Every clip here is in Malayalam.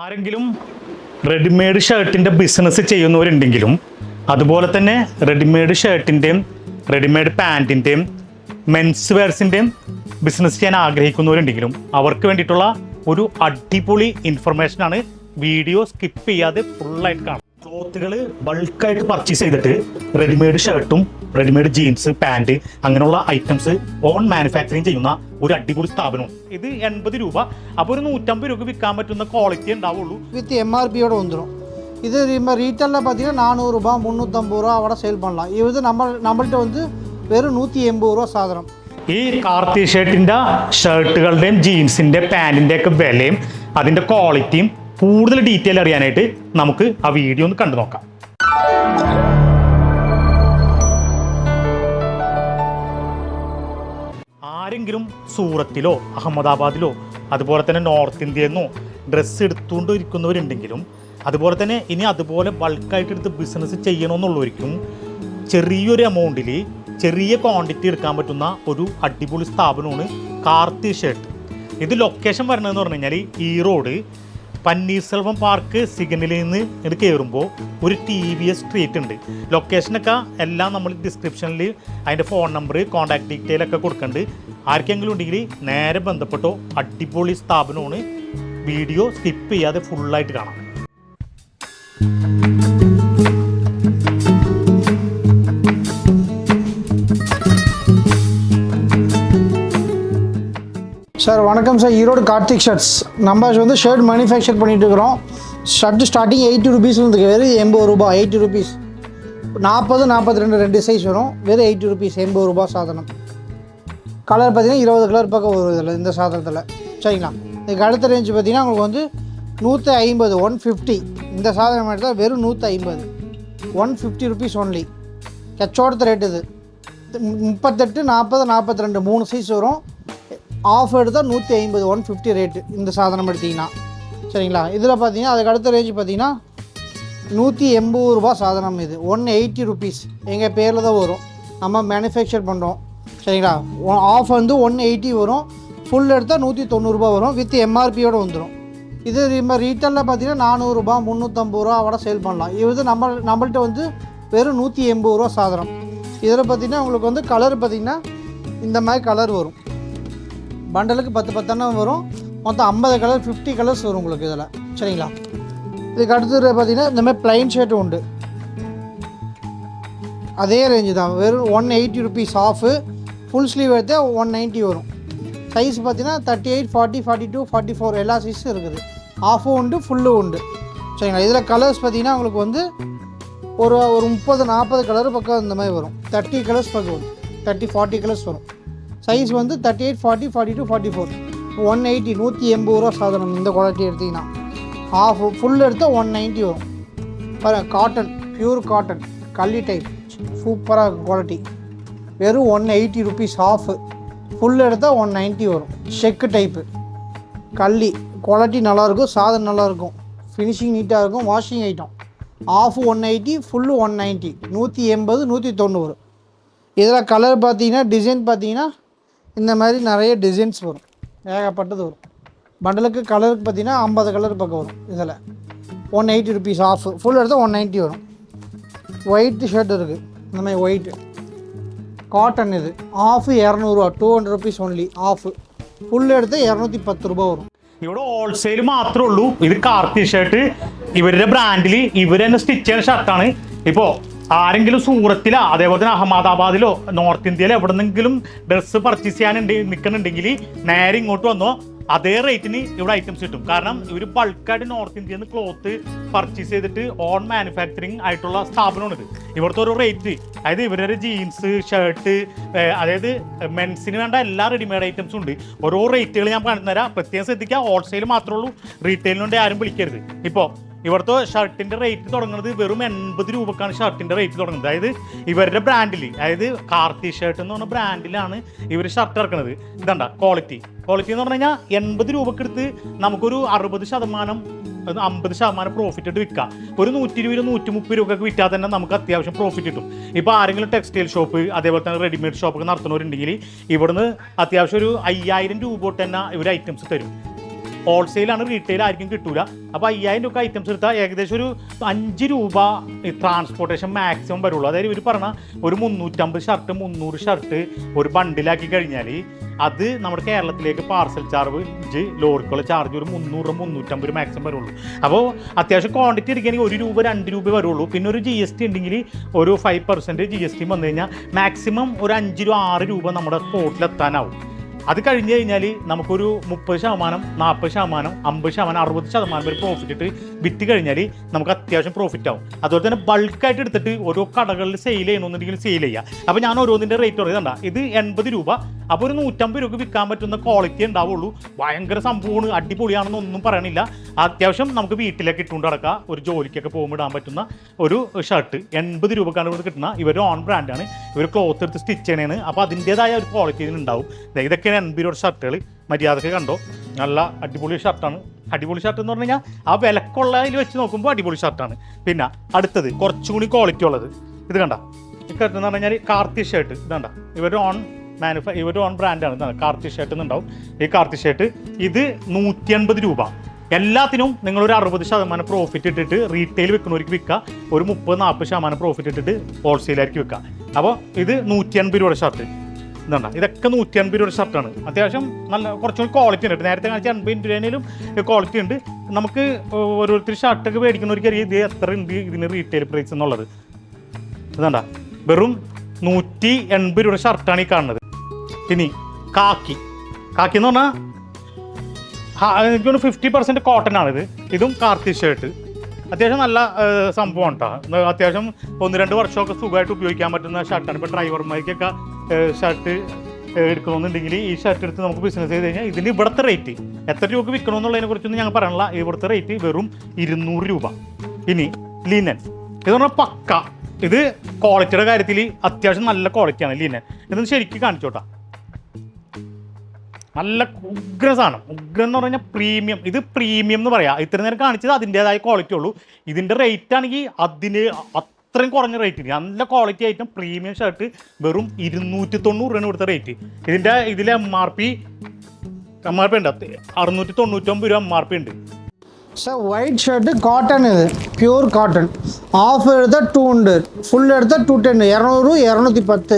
ആരെങ്കിലും റെഡിമെയ്ഡ് ഷർട്ടിന്റെ ബിസിനസ് ചെയ്യുന്നവരുണ്ടെങ്കിലും അതുപോലെ തന്നെ റെഡിമെയ്ഡ് ഷർട്ടിന്റെയും റെഡിമെയ്ഡ് പാന്റിന്റെയും മെൻസ് വെയർസിന്റെയും ബിസിനസ് ചെയ്യാൻ ആഗ്രഹിക്കുന്നവരുണ്ടെങ്കിലും അവർക്ക് വേണ്ടിയിട്ടുള്ള ഒരു അടിപൊളി ഇൻഫർമേഷനാണ് വീഡിയോ സ്കിപ്പ് ചെയ്യാതെ ഫുള്ളായിട്ട് കാണാം ക്ലോത്തുകൾ ബൾക്കായിട്ട് പർച്ചേസ് ചെയ്തിട്ട് റെഡിമെയ്ഡ് ഷർട്ടും റെഡിമെയ്ഡ് ജീൻസ് പാൻറ് അങ്ങനെയുള്ള ഐറ്റംസ് ഓൺ മാനുഫാക്ചറിങ് ചെയ്യുന്ന ഒരു അടിപൊളി സ്ഥാപനമാണ് ഇത് എൺപത് രൂപ അപ്പോൾ ഒരു നൂറ്റമ്പത് രൂപ വിൽക്കാൻ പറ്റുന്ന ക്വാളിറ്റി ഉണ്ടാവുള്ളൂ வித் எம்ஆர்பியோட வந்துடும் இது நம்ம ரீட்டெயிலில் பார்த்தீங்கன்னா நானூறுரூபா முந்நூற்றம்பது ரூபா அவட சேல் பண்ணலாம் இது நம்ம நம்மள்ட்ட வந்து வெறும் நூற்றி எண்பது ரூபா சாதனம் ഈ കാർത്തി ഷർട്ടിൻ്റെ ഷർട്ടുകളുടെയും ജീൻസിൻ്റെ പാൻറ്റിൻ്റെ ഒക്കെ വിലയും അതിൻ്റെ ക്വാളിറ്റിയും കൂടുതൽ ഡീറ്റെയിൽ അറിയാനായിട്ട് നമുക്ക് ആ വീഡിയോ ഒന്ന് കണ്ടു നോക്കാം. ആരെങ്കിലും സൂറത്തിലോ അഹമ്മദാബാദിലോ അതുപോലെ തന്നെ നോർത്ത് ഇന്ത്യയിൽ നിന്നോ ഡ്രസ്സ് എടുത്തുകൊണ്ട് ഇരിക്കുന്നവരുണ്ടെങ്കിലും അതുപോലെ തന്നെ ഇനി അതുപോലെ ബൾക്കായിട്ട് എടുത്ത് ബിസിനസ് ചെയ്യണമെന്നുള്ളവർക്കും ചെറിയൊരു എമൗണ്ടിൽ ചെറിയ ക്വാണ്ടിറ്റി എടുക്കാൻ പറ്റുന്ന ഒരു അടിപൊളി സ്ഥാപനമാണ് കാർത്തി ഷർട്ട് ഇത് ലൊക്കേഷൻ വരണമെന്ന് പറഞ്ഞു കഴിഞ്ഞാൽ ഈറോഡ് പന്നീർസെൽവം പാർക്ക് സിഗ്നലിൽ നിന്ന് ഇത് കയറുമ്പോൾ ഒരു ടി വി എസ് സ്ട്രീറ്റ് ഉണ്ട്. ലൊക്കേഷനൊക്കെ എല്ലാം നമ്മൾ ഡിസ്ക്രിപ്ഷനിൽ അതിന്റെ ഫോൺ നമ്പർ കോൺടാക്ട് ഡീറ്റെയിൽ ഒക്കെ കൊടുക്കുന്നുണ്ട് ആർക്കെങ്കിലും ഉണ്ടെങ്കിൽ നേരെ ബന്ധപ്പെട്ടോ അടിപൊളി സ്ഥാപനമാണ്. വീഡിയോ സ്കിപ്പ് ചെയ്യാതെ ഫുള്ളായിട്ട് കാണാം. சார் வணக்கம் சார். ஈரோடு கார்த்திக் ஷர்ட்ஸ். நம்ம வந்து ஷர்ட் மேனுஃபேக்சர் பண்ணிட்டு இருக்கிறோம். ஷர்ட் ஸ்டார்டிங் எயிட்டி ருபீஸ்லேருந்து வெறும் எண்பது ரூபா எயிட்டி ருபீஸ் நாற்பது நாற்பத்தி ரெண்டு ரெண்டு சைஸ் வரும். வெறும் எயிட்டி ருபீஸ் எண்பது ரூபா சாதனம். கலர் பார்த்தீங்கன்னா இருபது கலர் பக்கம் வரும் இதில் இந்த சாதனத்தில். சரிங்களா? இதுக்கு அடுத்த ரேஞ்ச் பார்த்தீங்கன்னா உங்களுக்கு வந்து நூற்றி ஐம்பது ஒன் ஃபிஃப்டி இந்த சாதனம் எடுத்தால் வெறும் நூற்றி ஐம்பது. ஒன் ஃபிஃப்டி ருபீஸ் ஒன்லி கச்சோடத்து ரேட் இது. முப்பத்தெட்டு நாற்பது நாற்பத்தி ரெண்டு மூணு சைஸ் வரும். ஆஃப் எடுத்தால் நூற்றி ஐம்பது ஒன் ஃபிஃப்டி ரேட்டு இந்த சாதனம் எடுத்திங்கன்னா. சரிங்களா? இதில் பார்த்தீங்கன்னா அதுக்கு அடுத்த ரேஞ்சு பார்த்தீங்கன்னா நூற்றி எண்பது ரூபா சாதனம் இது. ஒன் எயிட்டி ருபீஸ் எங்கள் பேரில் தான் வரும். நம்ம மேனுஃபேக்சர் பண்ணுறோம் சரிங்களா? ஆஃப் வந்து ஒன் எயிட்டி வரும். ஃபுல் எடுத்தால் நூற்றி தொண்ணூறுரூபா வரும். வித் எம்ஆர்பியோடு வந்துடும் இது நம்ம ரீட்டெயிலில் பார்த்தீங்கன்னா நானூறுரூபா முந்நூற்றம்பது ரூபா அவட சேல் பண்ணலாம். இது நம்ம நம்மள்ட்ட வந்து வெறும் நூற்றி எண்பது ரூபா சாதனம். இதில் பார்த்தீங்கன்னா உங்களுக்கு வந்து கலர் பார்த்தீங்கன்னா இந்த மாதிரி கலர் வரும். பண்டலுக்கு பத்து பத்தெண்ணம் வரும். மொத்தம் ஐம்பது கலர் ஃபிஃப்டி கலர்ஸ் வரும் உங்களுக்கு இதில். சரிங்களா? இதுக்கு அடுத்தது பார்த்தீங்கன்னா இந்த மாதிரி ப்ளைன் ஷர்ட் உண்டு. அதே ரேஞ்சு தான். வெறும் one eighty rupees half full sleeve எடுத்தால் ஒன் நைன்ட்டி வரும். சைஸ் பார்த்தீங்கன்னா thirty eight forty forty two forty four எல்லா சைஸும் இருக்குது ஆஃபும் உண்டு ஃபுல்லும் உண்டு. சரிங்களா? இதில் கலர்ஸ் பார்த்தீங்கன்னா உங்களுக்கு வந்து ஒரு ஒரு முப்பது நாற்பது கலர் பக்கம் இந்த மாதிரி வரும். தேர்ட்டி கலர்ஸ் பக்கம். வரும் தேர்ட்டி ஃபார்ட்டி கலர்ஸ் வரும். சைஸ் வந்து thirty eight forty forty two forty four one eighty நூற்றி எண்பது ரூபா சாதனம் இந்த குவாலிட்டி எடுத்திங்கன்னா. ஆஃப் ஃபுல் எடுத்தால் ஒன் நைன்ட்டி வரும். பாருங்க காட்டன் பியூர் காட்டன் கள்ளி டைப் சூப்பராக இருக்கும் குவாலிட்டி வெறும் one eighty rupees half full எடுத்தால் ஒன் நைன்ட்டி வரும். செக்கு டைப்பு கள்ளி குவாலிட்டி நல்லாயிருக்கும் சாதம் நல்லாயிருக்கும். ஃபினிஷிங் நீட்டாக இருக்கும் washing item half one eighty full one ninety நூற்றி எண்பது நூற்றி தொண்ணூறு. இதில் கலர் பார்த்தீங்கன்னா டிசைன் பார்த்தீங்கன்னா இந்த மாதிரி நிறைய டிசைன்ஸ் வரும் ஏகப்பட்டது வரும் பண்டலுக்கு கலருக்கு பார்த்தீங்கன்னா ஐம்பது கலர் பக்கம் வரும் இதில் one eighty rupees half full எடுத்தால் ஒன் நைன்ட்டி வரும் ஒயிட் ஷர்ட் இருக்குது இந்த மாதிரி ஒயிட்டு காட்டன் இது ஆஃப் இரநூறுவா two hundred rupees only half full எடுத்தால் இரநூத்தி പത്ത് രൂപ വരും ഇവിടെ ഹോൾസെയിൽ മാത്രമേ ഉള്ളൂ ഇത് കാർത്തി ഷർട്ട് ഇവരുടെ ബ്രാൻഡിൽ ഇവർ തന്നെ സ്റ്റിച്ച് ചെയ്യുന്ന ഷർട്ടാണ് ഇപ്പോൾ ആരെങ്കിലും സൂറത്തിലോ അതേപോലെ തന്നെ അഹമ്മദാബാദിലോ നോർത്ത് ഇന്ത്യയിലോ എവിടെന്നെങ്കിലും ഡ്രസ്സ് പർച്ചേസ് ചെയ്യാനുണ്ട് നിൽക്കുന്നുണ്ടെങ്കിൽ നേരെ ഇങ്ങോട്ട് വന്നോ അതേ റേറ്റിന് ഇവിടെ ഐറ്റംസ് കിട്ടും. കാരണം ഇവർ ബൾക്കായിട്ട് നോർത്ത് ഇന്ത്യയിൽ നിന്ന് ക്ലോത്ത് പർച്ചേസ് ചെയ്തിട്ട് ഓൺ മാനുഫാക്ചറിങ് ആയിട്ടുള്ള സ്ഥാപനമാണ് ഇത്. ഇവിടുത്തെ ഒരു റേറ്റ് അതായത് ഇവരുടെ ജീൻസ് ഷർട്ട് അതായത് മെൻസിന് വേണ്ട എല്ലാ റെഡിമെയ്ഡ് ഐറ്റംസും ഉണ്ട്. ഓരോ റേറ്റുകൾ ഞാൻ പറഞ്ഞു തരാം പ്രത്യേകം ശ്രദ്ധിക്കുക. ഹോൾസെയിൽ മാത്രമേ ഉള്ളൂ. റീറ്റെയിലിനുണ്ട് ആരും വിളിക്കരുത്. ഇപ്പോൾ ഇവിടുത്തെ ഷർട്ടിന്റെ റേറ്റ് തുടങ്ങുന്നത് വെറും എൺപത് രൂപക്കാണ് ഷർട്ടിന്റെ റേറ്റ് തുടങ്ങുന്നത്. അതായത് ഇവരുടെ ബ്രാൻഡിൽ അതായത് കാർത്തി ഷർട്ട് എന്ന് പറഞ്ഞ ബ്രാൻഡിലാണ് ഇവർ ഷർട്ട് ഇറക്കുന്നത്. ഇതണ്ട ക്വാളിറ്റി ക്വാളിറ്റി എന്ന് പറഞ്ഞു കഴിഞ്ഞാൽ എൺപത് രൂപക്ക് എടുത്ത് നമുക്കൊരു അറുപത് ശതമാനം അമ്പത് ശതമാനം പ്രോഫിറ്റ് ഇട്ട് വിൽക്കാം. ഒരു നൂറ്റി ഇരുപത് നൂറ്റി മുപ്പത് രൂപയ്ക്ക് വിറ്റാൽ തന്നെ നമുക്ക് അത്യാവശ്യം പ്രോഫിറ്റ് കിട്ടും. ഇപ്പോൾ ആരെങ്കിലും ടെക്സ്റ്റൈൽ ഷോപ്പ് അതേപോലെ തന്നെ റെഡിമെയ്ഡ് ഷോപ്പൊക്കെ നടത്തുന്നവരുണ്ടെങ്കിൽ ഇവിടുന്ന് അത്യാവശ്യം ഒരു അയ്യായിരം രൂപ തന്നെ ഇവർ ഐറ്റംസ് തരും. ഹോൾസെയിലാണ് റീറ്റെയിൽ ആയിരിക്കും കിട്ടൂല. അപ്പോൾ അയ്യായിരം രൂപ ഐറ്റംസ് എടുത്താൽ ഏകദേശം ഒരു അഞ്ച് രൂപ ട്രാൻസ്പോർട്ടേഷൻ മാക്സിമം വരുള്ളൂ. അതായത് ഇവർ പറഞ്ഞ ഒരു മുന്നൂറ്റമ്പത് ഷർട്ട് മുന്നൂറ് ഷർട്ട് ഒരു ബണ്ടിലാക്കി കഴിഞ്ഞാൽ അത് നമ്മുടെ കേരളത്തിലേക്ക് പാർസൽ ചാർജ് ലോറിക്കുള്ള ചാർജ് ഒരു മുന്നൂറ് മുന്നൂറ്റമ്പത് മാക്സിമം വരുള്ളൂ. അപ്പോൾ അത്യാവശ്യം ക്വാണ്ടിറ്റി എടുക്കുകയാണെങ്കിൽ ഒരു രൂപ രണ്ട് രൂപ വരുള്ളൂ. പിന്നെ ഒരു ജി എസ് ടി ഉണ്ടെങ്കിൽ ഒരു five percent G S T വന്നു കഴിഞ്ഞാൽ മാക്സിമം ഒരു അഞ്ച് രൂപ ആറ് രൂപ നമ്മുടെ സ്പോട്ടിലെത്താനാവും അത് കഴിഞ്ഞ് കഴിഞ്ഞാൽ നമുക്കൊരു മുപ്പത് ശതമാനം നാൽപ്പത് ശതമാനം അമ്പത് ശതമാനം അറുപത് ശതമാനം വരെ പ്രോഫിറ്റ് ഇട്ട് വിറ്റ് കഴിഞ്ഞാൽ നമുക്ക് അത്യാവശ്യം പ്രോഫിറ്റ് ആവും. അതുപോലെ തന്നെ ബൾക്കായിട്ട് എടുത്തിട്ട് ഓരോ കടകളിൽ സെയിൽ ചെയ്യണമെന്നുണ്ടെങ്കിൽ സെയിൽ ചെയ്യുക അപ്പോൾ ഞാൻ ഓരോന്നിന്റെ റേറ്റ് പറയുന്നുണ്ട ഇത് എൺപത് രൂപ. അപ്പോൾ ഒരു നൂറ്റമ്പത് രൂപ വിൽക്കാൻ പറ്റുന്ന ക്വാളിറ്റി ഉണ്ടാവുള്ളൂ. ഭയങ്കര സംഭവമാണ് അടിപൊളിയാണെന്നൊന്നും പറയണില്ല. അത്യാവശ്യം നമുക്ക് വീട്ടിലേക്ക് ഇട്ടുകൊണ്ട് നടക്കുക ഒരു ജോലിക്കൊക്കെ പോകുമ്പോൾ ഇടാൻ പറ്റുന്ന ഒരു ഷർട്ട് എൺപത് രൂപക്കാണ് ഇവിടെ കിട്ടുന്ന ഇവർ ഓൺ ബ്രാൻഡാണ് ഇവർ ക്ലോത്ത് എടുത്ത് സ്റ്റിച്ച് ചെയ്യണേന്ന്. അപ്പോൾ അതിന്റേതായ ഒരു ക്വാളിറ്റി ഇതിനുണ്ടാവും ഇതൊക്കെയാണ് എൺപത് ഷർട്ടുകൾ മര്യാദയ്ക്ക് കണ്ടോ? നല്ല അടിപൊളി ഷർട്ടാണ്. അടിപൊളി ഷർട്ട് എന്ന് പറഞ്ഞു കഴിഞ്ഞാൽ ആ വിലക്കുള്ളതിൽ വെച്ച് നോക്കുമ്പോൾ അടിപൊളി ഷർട്ടാണ്. പിന്നെ അടുത്തത് കുറച്ചുകൂടി ക്വാളിറ്റി ഉള്ളത്. ഇത് കണ്ട? കട്ട് എന്ന് പറഞ്ഞു കഴിഞ്ഞാൽ കാർത്തി ഷർട്ട് ഇത് കണ്ട? ഇവർ ഓൺ മാനുഫാ ഇവർ ഓൺ ബ്രാൻഡാണ് ഇതാണ് കാർത്തി ഷർട്ട് എന്നുണ്ടാവും. ഈ കാർത്തി ഷർട്ട് ഇത് നൂറ്റി അൻപത് രൂപ. എല്ലാത്തിനും നിങ്ങൾ ഒരു അറുപത് ശതമാനം പ്രോഫിറ്റ് ഇട്ടിട്ട് റീറ്റെയിൽ വിൽക്കുന്നവർക്ക് വിൽക്കുക ഒരു മുപ്പത് നാൽപ്പത് ശതമാനം പ്രോഫിറ്റ് ഇട്ടിട്ട് ഹോൾസെയിലായിരിക്കും വിൽക്കുക അപ്പോൾ ഇത് നൂറ്റി അൻപത് രൂപയുടെ ഷർട്ട് ഇതുണ്ട? ഇതൊക്കെ നൂറ്റി അൻപത് രൂപയുടെ ഷർട്ടാണ് അത്യാവശ്യം നല്ല കുറച്ചുകൂടി ക്വാളിറ്റി ഉണ്ട് നേരത്തെ കാണിച്ച അൻപത് രൂപയിലും ക്വാളിറ്റി ഉണ്ട്. നമുക്ക് ഓരോരുത്തർ ഷർട്ടൊക്കെ മേടിക്കുന്നവർക്ക് അറിയാം ഇത് എത്ര ഉണ്ട് ഇതിന് റീറ്റെയിൽ പ്രൈസ് എന്നുള്ളത്. ഇതാണ്ടാ? വെറും നൂറ്റി എൺപത് രൂപയുടെ ഷർട്ടാണ് ഈ കാണുന്നത്. ഇനി കാക്കി. കാക്കി എന്ന് പറഞ്ഞാൽ ഫിഫ്റ്റി പെർസെന്റ് കോട്ടൺ ആണിത് ഇതും. കാർത്തി ഷർട്ട് അത്യാവശ്യം നല്ല സംഭവം കേട്ടോ അത്യാവശ്യം ഒന്ന് രണ്ട് വർഷമൊക്കെ സുഖമായിട്ട് ഉപയോഗിക്കാൻ പറ്റുന്ന ഷർട്ടാണ് ഇപ്പോൾ ഡ്രൈവർമാർക്കൊക്കെ ഷർട്ട് എടുക്കണമെന്നുണ്ടെങ്കിൽ ഈ ഷർട്ട് എടുത്ത് നമുക്ക് ബിസിനസ് ചെയ്ത് കഴിഞ്ഞാൽ ഇതിന് ഇവിടുത്തെ റേറ്റ് എത്ര രൂപ വിൽക്കണമെന്നുള്ളതിനെ കുറിച്ചൊന്നും ഞങ്ങൾ പറയണില്ല ഇവിടുത്തെ റേറ്റ് വെറും ഇരുന്നൂറ് രൂപ. ഇനി ലിനൻ ഇത് പറഞ്ഞാൽ പക്ക. ഇത് ക്വാളിറ്റിയുടെ കാര്യത്തിൽ അത്യാവശ്യം നല്ല ക്വാളിറ്റിയാണ് ലിനൻ ഇതൊന്ന് ശരിക്കും കാണിച്ചോട്ടാ. നല്ല ഉഗ്ര സാധനം. ഉഗ്രം എന്ന് പറഞ്ഞാൽ പ്രീമിയം ഇത് പ്രീമിയം എന്ന് പറയാം. ഇത്ര നേരം കാണിച്ചത് അതിന്റെതായ ക്വാളിറ്റി ഉള്ളൂ. ഇതിന്റെ റേറ്റ് ആണെങ്കിൽ അതിന് അത്രയും കുറഞ്ഞ റേറ്റ് നല്ല ക്വാളിറ്റി ആയിട്ടും പ്രീമിയം ഷർട്ട് വെറും ഇരുന്നൂറ്റി തൊണ്ണൂറ് രൂപയാണ് ഇവിടുത്തെ റേറ്റ് ഇതിൻ്റെ ഇതിൽ M R P M R P ഉണ്ട് അറുന്നൂറ്റി തൊണ്ണൂറ്റൊമ്പത് രൂപ എം ആർ പി ഉണ്ട് சார் ஒயிட் ஷர்ட்டு காட்டன் இது பியூர் காட்டன் ஆஃப் எடுத்தால் டூ ஹண்ட்ரட் ஃபுல் எடுத்தால் டூ டென் இரநூறு இரநூத்தி பத்து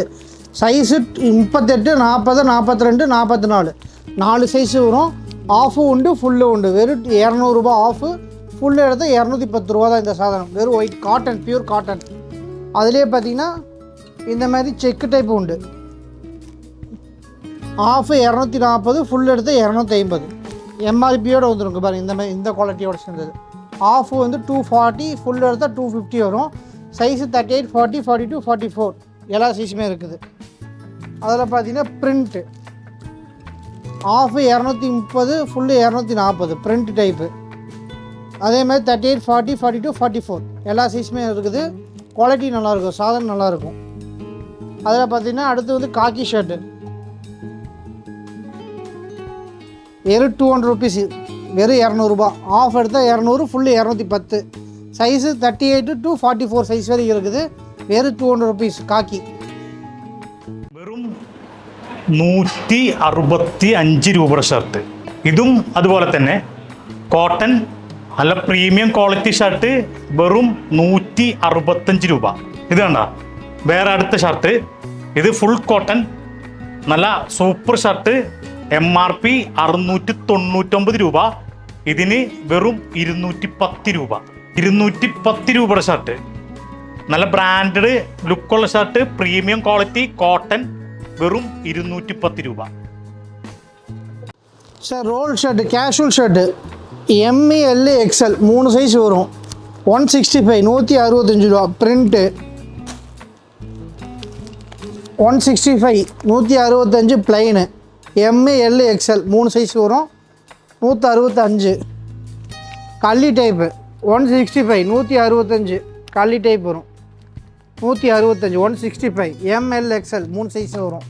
சைஸு முப்பத்தெட்டு நாற்பது நாற்பத்தி ரெண்டு நாற்பத்தி நாலு நாலு சைஸு வரும் ஆஃபும் உண்டு ஃபுல்லும் உண்டு வெறும் இரநூறுபா ஆஃபு ஃபுல் எடுத்தால் இரநூத்தி பத்து ரூபா தான் இந்த சாதனம். வெறும் ஒயிட் காட்டன் பியூர் காட்டன் அதுலேயே பார்த்தீங்கன்னா இந்த மாதிரி செக்கு டைப் உண்டு. ஆஃபு இரநூத்தி நாற்பது ஃபுல் எடுத்து இரநூத்தி ஐம்பது. எம்ஆர்பியோடு வந்துருங்க பாருங்க இந்த மாதிரி இந்த குவாலிட்டியோட சேர்ந்தது. ஆஃபு வந்து டூ ஃபார்ட்டி ஃபுல் எடுத்தால் டூ ஃபிஃப்டி வரும். Size thirty eight forty forty two forty four எல்லா சைஸுமே இருக்குது. அதில் பார்த்தீங்கன்னா பிரிண்ட்டு ஆஃபு இரநூத்தி முப்பது ஃபுல்லு இரநூத்தி நாற்பது பிரிண்ட் டைப்பு அதே மாதிரி thirty eight forty forty two forty four எல்லா சைஸுமே இருக்குது குவாலிட்டி நல்லாயிருக்கும் சாதனம் நல்லாயிருக்கும் அதில் பார்த்தீங்கன்னா அடுத்து வந்து காக்கி ஷர்ட்டு வெறும் டூ ஹண்ட்ரட் ருபீஸ் வெறும் இரநூறுபா ஆஃப் எடுத்தால் இரநூறு ஃபுல்லு இரநூத்தி பத்து size thirty eight to forty four size வரைக்கும் இருக்குது வெறும் டூ ஹண்ட்ரட் ருபீஸ் காக்கி വെറും നൂറ്റി അറുപത്തി അഞ്ച് രൂപയുടെ ഷർട്ട് ഇതും അതുപോലെ തന്നെ കോട്ടൺ നല്ല പ്രീമിയം ക്വാളിറ്റി ഷർട്ട് വെറും നൂറ്റി അറുപത്തഞ്ച് രൂപ. ഇത് കണ്ട? വേറെ അടുത്ത ഷർട്ട് ഇത് ഫുൾ കോട്ടൺ നല്ല super shirt M R P അറുന്നൂറ്റി തൊണ്ണൂറ്റൊമ്പത് രൂപ. ഇതിന് വെറും ഇരുന്നൂറ്റി പത്ത് രൂപ. ഇരുന്നൂറ്റി പത്ത് രൂപയുടെ ഷർട്ട് നല്ല ബ്രാൻഡഡ് ലുക്കുള്ള ഷർട്ട് പ്രീമിയം ക്വാളിറ്റി കോട്ടൺ വെറും ഇരുന്നൂറ്റി പത്ത് രൂപ roll shirt casual shirt M L XL மூணு சைஸ் வரும். ஒன் சிக்ஸ்டி ஃபைவ் நூற்றி அறுபத்தஞ்சு ரூபா பிரிண்ட்டு ஒன் சிக்ஸ்டி ஃபைவ் நூற்றி அறுபத்தஞ்சு ப்ளைனு எம்இ எல்லு எக்ஸ்எல் மூணு சைஸ் வரும் நூற்றி அறுபத்தஞ்சு. கள்ளி டைப்பு ஒன் சிக்ஸ்டி ஃபைவ் நூற்றி அறுபத்தஞ்சு கள்ளி டைப் வரும். நூற்றி அறுபத்தஞ்சு one sixty five M L XL மூணு சைஸ் வரும்.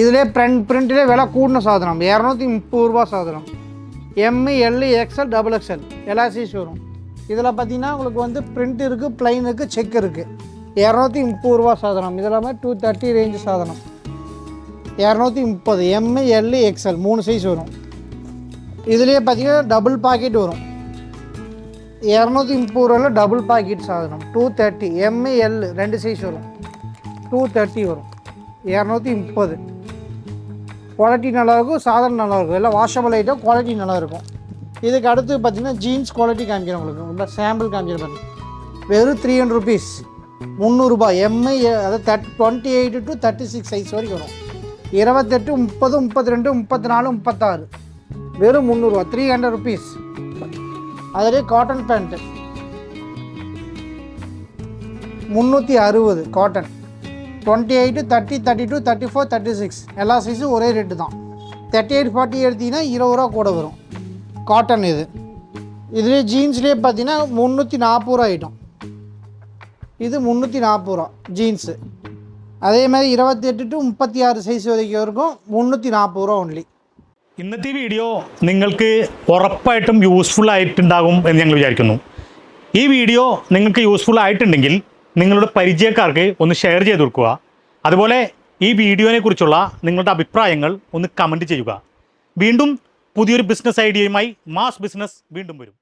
இதிலே பிரிண்ட் பிரிண்ட்டிலே விலை கூடின சாதனம். இரநூத்தி முப்பது ரூபா சாதனம். M L XL double XL எல்லா சைஸ் வரும். இதில் பார்த்தீங்கன்னா உங்களுக்கு வந்து பிரிண்ட் இருக்குது ப்ளைன் இருக்குது செக் இருக்குது இரநூத்தி முப்பது ரூபா சாதனம். இதெல்லாமே டூ தேர்ட்டி ரேஞ்சு சாதனம். இரநூத்தி முப்பது. எம்மு எல்லு எக்ஸ்எல் மூணு சைஸ் வரும். இதுலேயே பார்த்தீங்கன்னா டபுள் பாக்கெட் வரும். இரநூத்தி முப்பது ரூபாயில் டபுள் பாக்கெட் சாதனம். டூ தேர்ட்டி எம்மு எல் ரெண்டு சைஸ் வரும். டூ தேர்ட்டி வரும். இரநூத்தி முப்பது. குவாலிட்டி நல்லாயிருக்கும் சாதனம் நல்லாயிருக்கும். எல்லாம் வாஷபிள் ஐட்டம் குவாலிட்டி நல்லாயிருக்கும். இதுக்கு அடுத்து பார்த்தீங்கன்னா ஜீன்ஸ் குவாலிட்டி காமிக்கிறேன் உங்களுக்கு. உள்ள சாம்பிள் காமிக்கிறேன் பாருங்க. வெறும் த்ரீ ஹண்ட்ரட் ருபீஸ் முந்நூறுரூபா எம்ஐ அதாவது that twenty eight to thirty six size வரைக்கும் வரும். இருபத்தெட்டு முப்பது முப்பத்தி ரெண்டு முப்பத்தி நாலு முப்பத்தாறு. வெறும் முந்நூறுரூவா த்ரீ ஹண்ட்ரட் ருபீஸ் அதிலே காட்டன் பேண்ட்டு முந்நூற்றி அறுபது cotton twenty eight thirty thirty two thirty four thirty six எல்லா சைஸும் ஒரே ரேட்டு தான் தேர்ட்டி எயிட் ஃபார்ட்டி எடுத்தீங்கன்னா இருபது ரூபா கூட வரும் காட்டன் இது இதுலேயே ஜீன்ஸ்லேயே பார்த்தீங்கன்னா முந்நூற்றி நாற்பது ரூபா ஐட்டம் இது முந்நூற்றி நாற்பது ரூபா ஜீன்ஸு അതേ മാതിരി ഇരുപത്തിയെട്ട് ടു മുപ്പത്തി ആറ് സൈസ് വരയ്ക്കും അവർക്കും മുന്നൂറ്റി നാൽപ്പത് രൂപ ഓൺലി ഇന്നത്തെ ഈ വീഡിയോ നിങ്ങൾക്ക് ഉറപ്പായിട്ടും യൂസ്ഫുൾ ആയിട്ടുണ്ടാകും എന്ന് ഞങ്ങൾ വിചാരിക്കുന്നു ഈ വീഡിയോ നിങ്ങൾക്ക് യൂസ്ഫുൾ ആയിട്ടുണ്ടെങ്കിൽ നിങ്ങളുടെ പരിചയക്കാർക്ക് ഒന്ന് ഷെയർ ചെയ്ത് കൊടുക്കുക. അതുപോലെ ഈ വീഡിയോനെ കുറിച്ചുള്ള നിങ്ങളുടെ അഭിപ്രായങ്ങൾ ഒന്ന് കമന്റ് ചെയ്യുക. വീണ്ടും പുതിയൊരു ബിസിനസ് ഐഡിയയുമായി മാസ് ബിസിനസ് വീണ്ടും വരും.